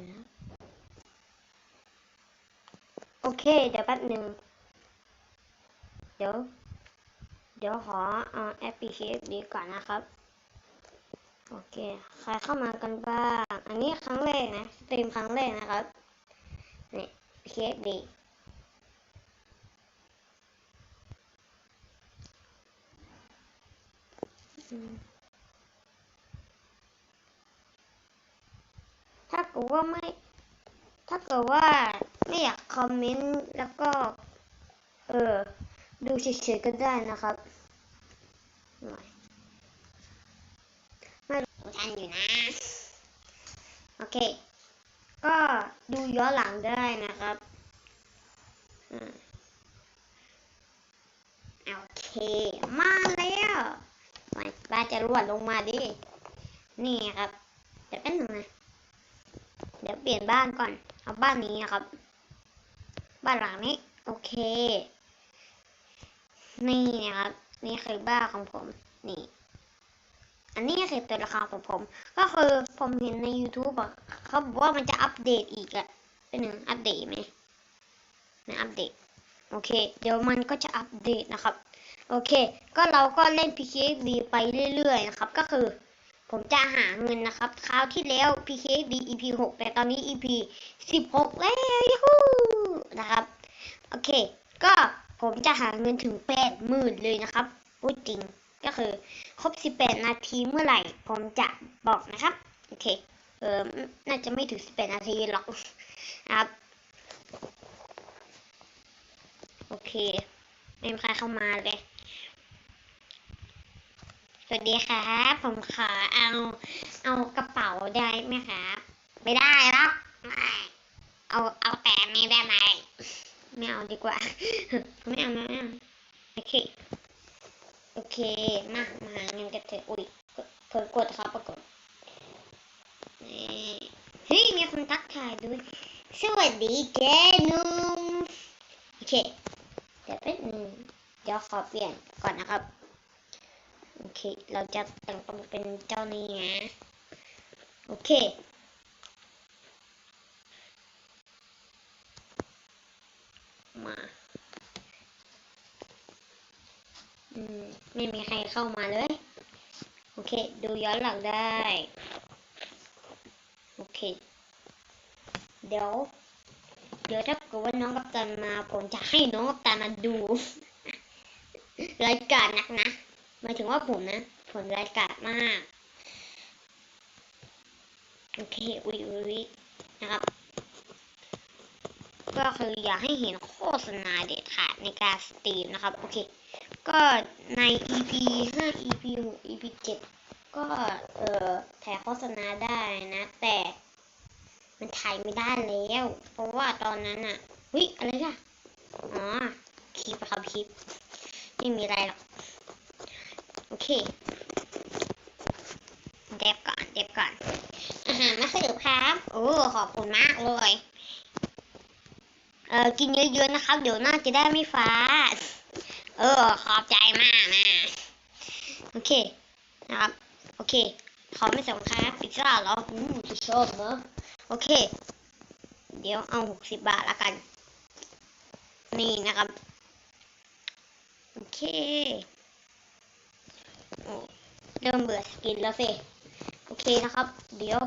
ดี๋ยวนะ โอเค เดี๋ยวแป๊บหนึ่ง เดี๋ยว เดี๋ยวขอเอาแอปพลิเคชันนี้ก่อนนะครับ โอเค ใครเข้ามากันบ้าง อันนี้ครั้งแรกนะ สตรีมครั้งแรกนะครับ นี่เคสดีถ้าเกิดว่าไม่ ถ้าเกิดว่าไม่อยากคอมเมนต์แล้วก็ เออ ดูเฉยๆก็ได้นะครับหน่ไม่รู้ทันอยู่นะ โอเค ก็ดูย้อนหลังได้นะครับโอเค มาแล้วมาบ้าจะรวดลงมาดิ นี่ครับเดี๋ยวเป็นหนึ่ง ดี๋ยวเปลี่ยนบ้านก่อน เอาบ้านนี้นะครับ บ้านหลังนี้ โอเค นี่นะครับ นี่คือบ้านของผม นี่ อันนี้คือตัวละครของผม ก็คือผมเห็นใน YouTube อะเขาบอกว่ามันจะอัปเดตอีกอะเป็นหนึ่งอัปเดตไหมนะอัปเดต โอเค เดี๋ยวมันก็จะอัปเดตนะครับ โอเค ก็เราก็เล่น PKXD ไปเรื่อยๆนะครับ ก็คือ ผมจะหาเงินนะครับคราวที่แล้ว PKXD EP 6 แต่ตอนนี้ EP 16 แล้วยูฮูนะครับ โอเค ก็ผมจะหาเงินถึงแปดหมื่นเลยนะครับพูดจริง ก็คือ ครบ 18 นาทีเมื่อไหร่ ผมจะบอกนะครับ โอเค เออน่าจะไม่ถึง 18 นาทีหรอกนะครับ โอเค ไม่มีใครเข้ามาเลย สวัสดีครับ ผมขอเอาเอากระเป๋าได้ไหมครับ ไม่ได้หรอกไม่เอาเอาแต่นี้ได้ไหมไม่เอาดีกว่าไม่เอาไม่เอาโอเคโอเคมามาเงินกันเถอะอุ้ยเพิ่งกดครับปรากฏเฮ้ยมีคนทักทายด้วย สวัสดีเจนุ่มโอเคเดี๋ยวเป็นเดี๋ยวขอเปลี่ยนก่อนนะครับ เค เราจะแต่งตัวเป็นเจ้านี้นะ โอเค มา อืม ไม่มีใครเข้ามาเลย โอเค ดูย้อนหลังได้ โอเค เดี๋ยว เดี๋ยวถ้าเกิดว่าน้องกัปตันมา ผมจะให้น้องกัปตันมาดูรายการนักนะ หมายถึงว่าผมนะ ผมรายการมาก โอเคอุ้ยอุ้ยนะครับ ก็คืออย่าให้เห็นโฆษณาเด็ดขาดในการสตรีมนะครับ โอเค ก็ใน EP 5 EP 6 EP 7 ก็เอ่อถ่ายโฆษณาได้นะ แต่มันถ่ายไม่ได้แล้ว เพราะว่าตอนนั้นอะวิอะไรล่ะอ๋อ คลิปครับคลิป ไม่มีอะไรหรอก โอเค เด็บก่อน เด็บก่อนอาหารมาสิร์ฟครับ โอ้ ขอบคุณมากเลย เออกินเยอะๆนะครับ เดี๋ยวหน้าจะได้ไม่ฟ้า เออ ขอบใจมากนะโอเค นะครับ โอเค ขอไม่สำคัญพิซซ่าเหรออืมจะชอบเนอะโอเค เดี๋ยวเอาหกสิบบาทละกัน นี่นะครับ โอเค เริ่มเบื่อสกินแล้วสิโอเคนะครับ เดี๋ยว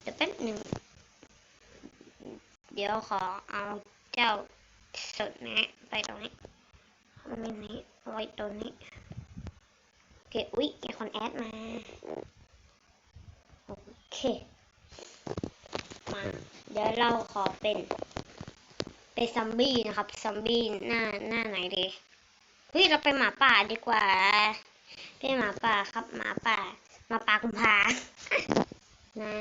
เดี๋ยวแป๊บหนึ่งเดี๋ยวขอเอาเจ้าสดนะไปตรงนี้ไม่นี้เอาไว้ตรงนี้โอเคอุ๊ยมีคนแอดมาโอเคมาเดี๋ยวเราขอเป็นเป็นซัมบี้นะครับซัมบี้หน้าหน้าไหนดีเฮ้ยเราไปหมาป่าดีกว่า เป็นหมาป่าครับหมาป่าหมาป่ากุมภานะ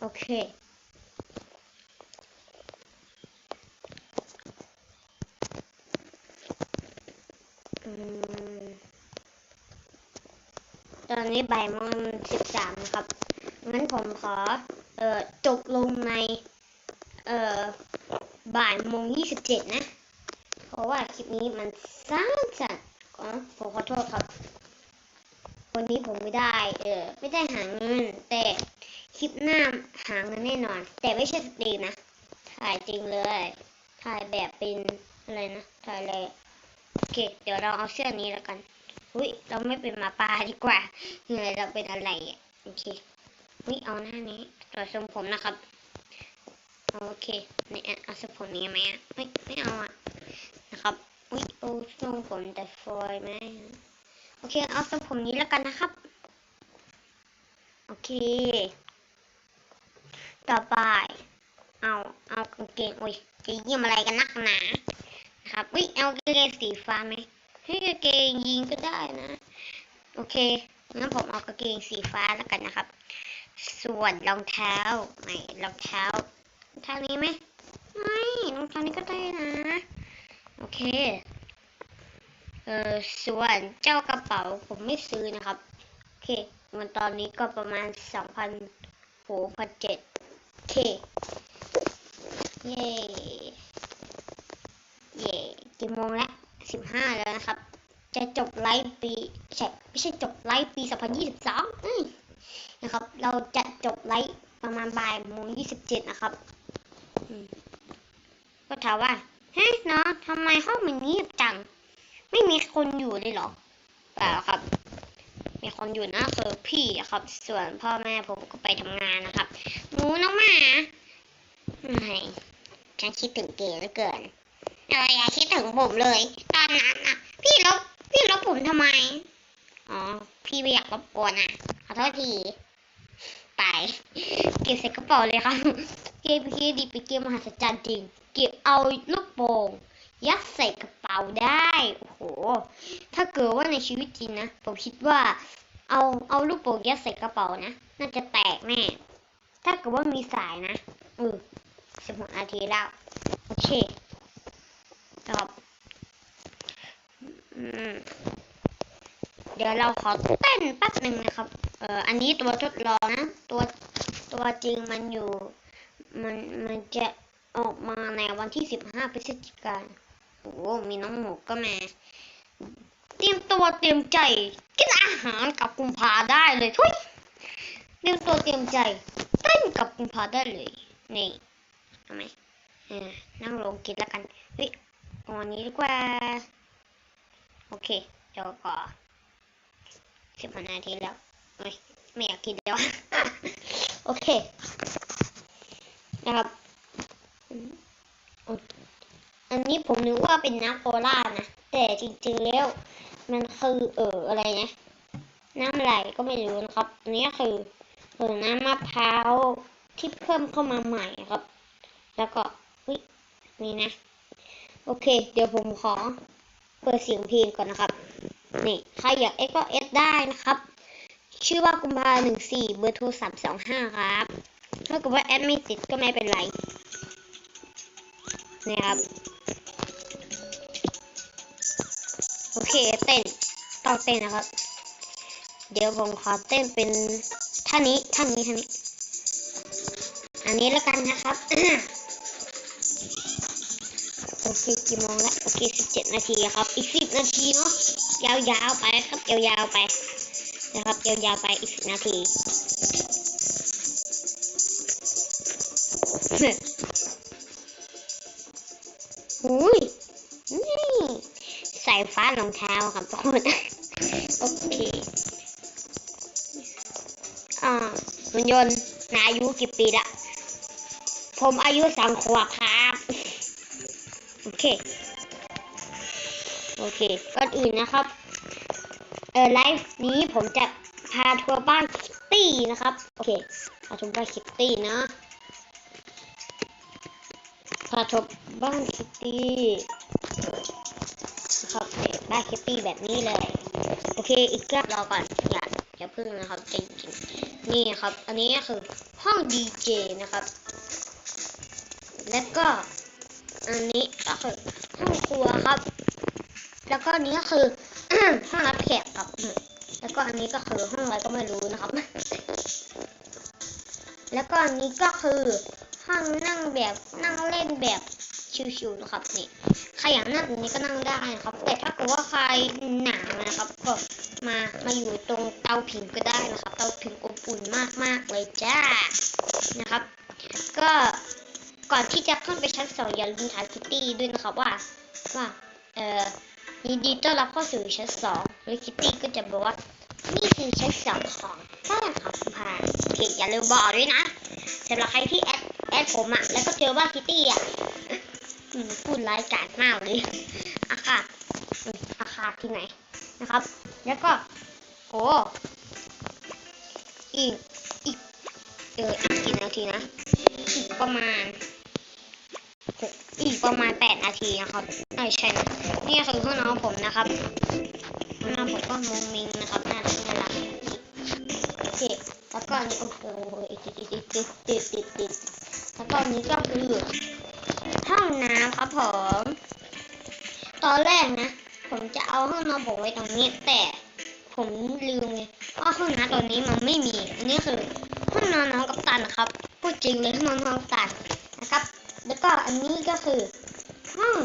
โอเคตอนนี้บ่ายโมงสิบสามครับ งั้นผมขอ เอ่อ จบลงใน เอ่อ บ่ายโมงยี่สิบเจ็ดนะ เพราะว่าคลิปนี้มันสั้นๆอ๋อ ผมขอโทษครับ วันนี้ผมไม่ได้ เออ ไม่ได้หาเงิน แต่คลิปหน้าหาเงินแน่นอน แต่ไม่ใช่สตรีมนะ ถ่ายจริงเลย ถ่ายแบบเป็นอะไรนะ ถ่ายเลยโอเค เดี๋ยวเราเอาเสื้อนี้แล้วกันอุ้ย เราไม่เป็นหมาป่าดีกว่าเฮ้ยเราเป็นอะไรอะ โอเคอุ้ยเอาหน้านี้ต่อทรงผมนะครับ โอเคเนี่ยเอาทรงผมนี้ไหมอะ ไม่ ไม่เอาอะ นะครับ อุ้ยโอ้ทรงผมแต่ฟอยไหมโอเค เอาทรงผมนี้แล้วกันนะครับ โอเค ต่อไป เอาเอากางเกงอุ้ยจะเยี่ยมอะไรกันนักหนานะครับอุ้ยเอากางเกงสีฟ้าไหมให้กางเกงยีนก็ได้นะ โอเคงั้นผมเอากางเกงสีฟ้าแล้วกันนะครับ ส่วนรองเท้าไม่รองเท้ารองเท้านี้ไหมไม่รองเท้านี้ก็ได้นะ เค เออส่วนเจ้ากระเป๋าผมไม่ซื้อนะครับ โอเคเงินตอนนี้ก็ประมาณสองพันหกพันเจ็ดโอเค เย้เย่กี่โมงแล้วสิบห้าแล้วนะครับ จะจบไลฟ์ปีใช่ไม่ใช่จบไลฟ์ปีสองพันยี่สิบสองนะครับ เราจะจบไลฟ์ประมาณบ่ายโมงยี่สิบเจ็ดนะครับก็ถามว่า ฮ้ยเนาะทำไมห้องมันเงียบจัง ไม่มีคนอยู่เลยเหรอเปล่าครับ มีคนอยู่นะคือพี่ครับ ส่วนพ่อแม่ผมก็ไปทำงานนะครับหนูน้องหมาไม่ฉันคิดถึงเก๋เหลือเกินเอออย่าคิดถึงผมเลย ตอนนั้นอะ พี่ลบพี่ลบผมทำไม อ๋อ พี่ไม่อยากรบกวนอะ ขอโทษทีไปเก็บใส่กระเป๋าเลยครับเกมพี่ดีเป็นเกมมหัศจรรย์จริง เก็บเอาลูกโป่งยัดใส่กระเป๋าได้ โอ้โห ถ้าเกิดว่าในชีวิตจริงนะ ผมคิดว่า เอาเอาลูกโป่งยัดใส่กระเป๋านะ น่าจะแตกแน่ ถ้าเกิดว่ามีสายนะเออสิบหกนาทีแล้ว โอเคครับเดี๋ยวเราขอเต้นแป๊บหนึ่งนะครับ เอ่อ อันนี้ตัวทดลองนะ ตัวตัวจริงมันอยู่ มันมันจะ ออกมาในวันที่สิบห้าพฤศจิกายนโอ้มีน้องหมูก็มา เตรียมตัวเตรียมใจ กินอาหารกับกุมภาได้เลยทุยเตรียมตัวเตรียมใจเต้นกับกุมภาได้เลย นี่ทำไมเออนั่งลงกินแล้วกัน เฮ้ยเอาอันนี้ดีกว่า โอเค เดี๋ยวก็สิบนาทีแล้วเฮ้ยไม่อยากกินแล้ว โอเค นะครับ อันนี้ผมนึกว่าเป็นน้ำโคลานะ แต่จริงๆแล้ว มันคือเอออะไรนะ น้ำไหลก็ไม่รู้นะครับอันนี้คือเออน้ำมะพร้าวที่เพิ่มเข้ามาใหม่ครับ แล้วก็อุ้ยนี่นะ โอเค เดี๋ยวผมขอเปิดเสียงเพลงก่อนนะครับ นี่ใครอยากเอ็กก็เอ็กได้นะครับ ชื่อว่ากุมภาหนึ่งสี่เบอร์โทรศัพท์สองห้าครับ ถ้าเกิดว่าแอดไม่ติดก็ไม่เป็นไร นี่ครับ โอเคเต้นต้องเต้นนะครับ เดี๋ยวผมขอเต้นเป็นท่านี้ท่านี้ท่านี้ อันนี้แล้วกันนะครับโอเคกี่โมงแล้วโอเคสิบเจ็ดนาทีครับ อีกสิบนาทีเนาะยาวๆไปครับยาวๆไปนะครับยาวๆไปอีกสิบนาที อุ้ยนี่ใส่ฟ้ารองเท้าครับทุกคนโอเคอ่าคุณยนต์นาอายุกี่ปีละ ผมอายุสามขวบครับ โอเค โอเค ก่อนอื่นนะครับ เออไลฟ์นี้ผมจะพาทัวร์บ้านคิตตี้นะครับ โอเคพาทัวร์บ้านคิตตี้นะ พาทัวร์บ้านคิตตี้ครับเขียบ้านคิตตี้แบบนี้เลย โอเค อีกรอบรอก่อนอย่าอย่าพึ่งนะครับจริงๆนี่ครับ อันนี้ก็คือห้องดีเจนะครับ แล้วก็ อันนี้ก็คือห้องครัวครับ แล้วก็นี้ก็คือห้องรับแขกครับ แล้วก็อันนี้ก็คือห้องอะไรก็ไม่รู้นะครับ แล้วก็อันนี้ก็คือ ห้องนั่งแบบนั่งเล่นแบบชิวๆนะครับนี่ใครอยากนั่งตรงนี้ก็นั่งได้นะครับ แต่ถ้าเกิดว่าใครหนาวนะครับ ก็มามาอยู่ตรงเตาผิงก็ได้นะครับ เตาผิงอบอุ่นมากๆเลยจ้านะครับ ก็ก่อนที่จะขึ้นไปชั้นสองอย่าลืมถามคิตตี้ด้วยนะครับว่าว่าเอ่อยินดีต้อนรับเข้าสู่ชั้นสองหรือคิตตี้ก็จะบอกว่านี่คือชั้นสองของบ้านของคุณพาโอเคอย่าลืมบอกด้วยนะสำหรับใครที่แอด ดผมอะแล้วก็เจอว่าคิตตี้อะพูดร้ายกาจมากเลยอาคาอืมอาคาที่ไหนนะครับ แล้วก็โอ้อีกอีกเอออีกกี่นาทีนะอีกประมาณอีกประมาณแปดนาทีนะครับไม่ใช่นะนี่คือห้องนอนผมนะครับห้องนอนผมก็มุงมิงนะครับน่ารักน่ารักโอเคแล้วก็นี่โอ้โหติดติดติดติดติดติด แล้วก็อันนี้ก็คือห้องน้ำครับผม ตอนแรกนะ ผมจะเอาห้องนอนผมไว้ตรงนี้ แต่ผมลืมไงว่าห้องน้ำตรงนี้มันไม่มี อันนี้คือห้องนอนน้องกัปตันนะครับพูดจริงเลยห้องนอนน้องกัปตันนะครับ แล้วก็อันนี้ก็คือห้อง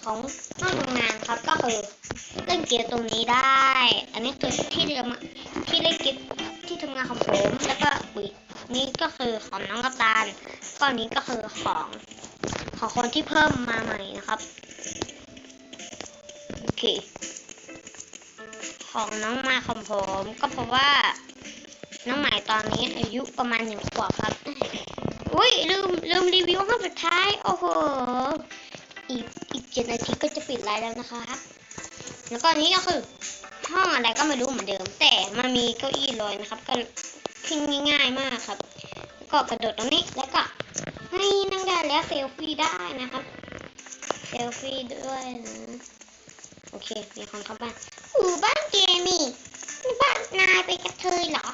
ของห้องทำงานครับก็คือเล่นเกมตรงนี้ได้ อันนี้คือที่เรียนที่เล่นเกมที่ทำงานของผมแล้วก็อุ๊ย นี่ก็คือของน้องกัปตันก็อันนี้ก็คือของของคนที่เพิ่มมาใหม่นะครับ โอเค ของน้องมาของผมก็เพราะว่า น้องใหม่ตอนนี้อายุประมาณหนึ่งขวบครับ อุ้ยลืมลืมรีวิวห้องสุดท้าย โอ้โห อีกอีกเจ็ดนาทีก็จะปิดไลน์แล้วนะคะ แล้วก็อันนี้ก็คือห้องอะไรก็ไม่รู้เหมือนเดิม แต่มันมีเก้าอี้ลอยนะครับ ก็ ขึ้นง่ายๆมากครับ แล้วก็กระโดดตรงนี้ แล้วก็ให้นั่งได้แล้วเซลฟี่ได้นะครับ เซลฟี่ด้วยนะ โอเค มีคนเข้าบ้านอูบ้านเกมี่นี่บ้านนายไปกระเทยเหรอ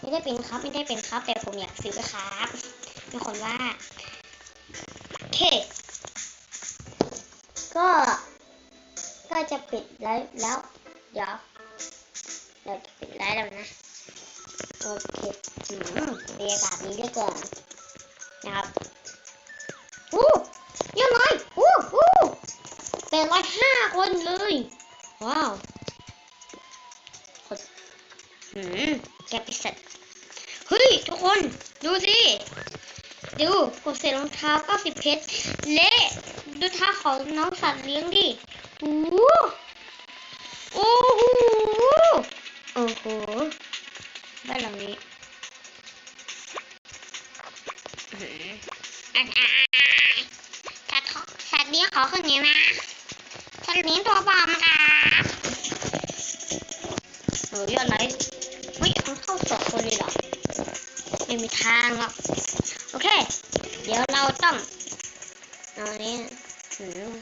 ไม่ได้เป็นครับ ไม่ได้เป็นครับ แต่ผมอยากซื้อครับมีคนว่า โอเค ก็ ก็จะปิดไลฟ์แล้ว เดี๋ยว เดี๋ยวจะปิดไลฟ์แล้วนะ อเคอืมบรรยากาศนี้ด้วยก่อนนะครับอู้เยอะเลยอู้อู้เป็นร้อยห้าคนเลย ว้าวคนอืมแกปิดเสร็จเฮ้ย ทุกคนดูสิ ดูกดเสร็จรองเท้าก็สิบเพชรเละดูท้าของน้องสัตว์เลี้ยงดิโอ้โหโอ้โหโอ้โห บ้านหลังนี้อื้อหืออะอะอะสัตว์สัตว์เลี้ยงขอขึ้นนี้นะสัตว์เลี้ยงตัวปลอมครับโอ้ยอะไรเฮ้ยมันเข้าสองคนเลยเหรอ ไม่มีทางหรอก โอเค เดี๋ยวเราต้องเอาอันนี้หืม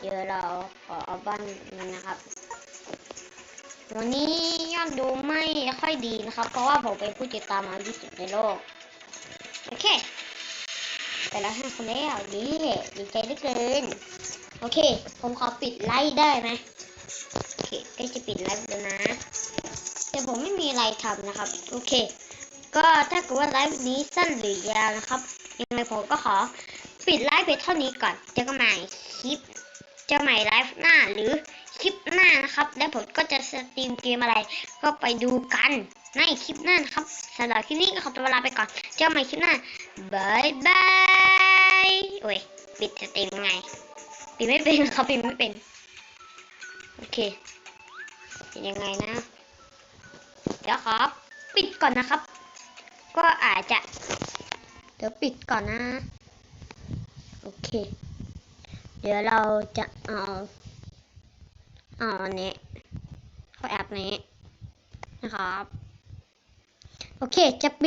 เดี๋ยวเราขอเอาบ้านนะครับ วันนี้ยอดดูไม่ค่อยดีนะครับ เพราะว่าผมเป็นผู้ติดตามมากที่สุดในโลก โอเค แต่ละห้าคนแล้วดีดีใจเหลือเกิน โอเค ผมขอปิดไลฟ์ได้ไหมโอเคก็จะปิดไลฟ์แล้วนะ แต่ผมไม่มีอะไรทำนะครับ โอเค ก็ถ้าเกิดว่าไลฟ์นี้สั้นหรือยาวนะครับ ยังไงผมก็ขอปิดไลฟ์ไปเท่านี้ก่อน เจอกันใหม่คลิป เจอใหม่ไลฟ์หน้าหรือ คลิปหน้านะครับ แล้วผมก็จะสตรีมเกมอะไร ก็ไปดูกันในคลิปหน้านะครับสำหรับคลิปนี้ก็ขอตัวลาไปก่อน เจอกันใหม่คลิปหน้าบายบายโอ้ยปิดสตรีมยังไงปิดไม่เป็นครับปิดไม่เป็นโอเคเป็นยังไงนะ เดี๋ยวขอปิดก่อนนะครับ ก็อาจจะ เดี๋ยวปิดก่อนนะ โอเค เดี๋ยวเราจะเอา อาอันนี้เข้าแอปนี้นะครับ โอเคจะปิด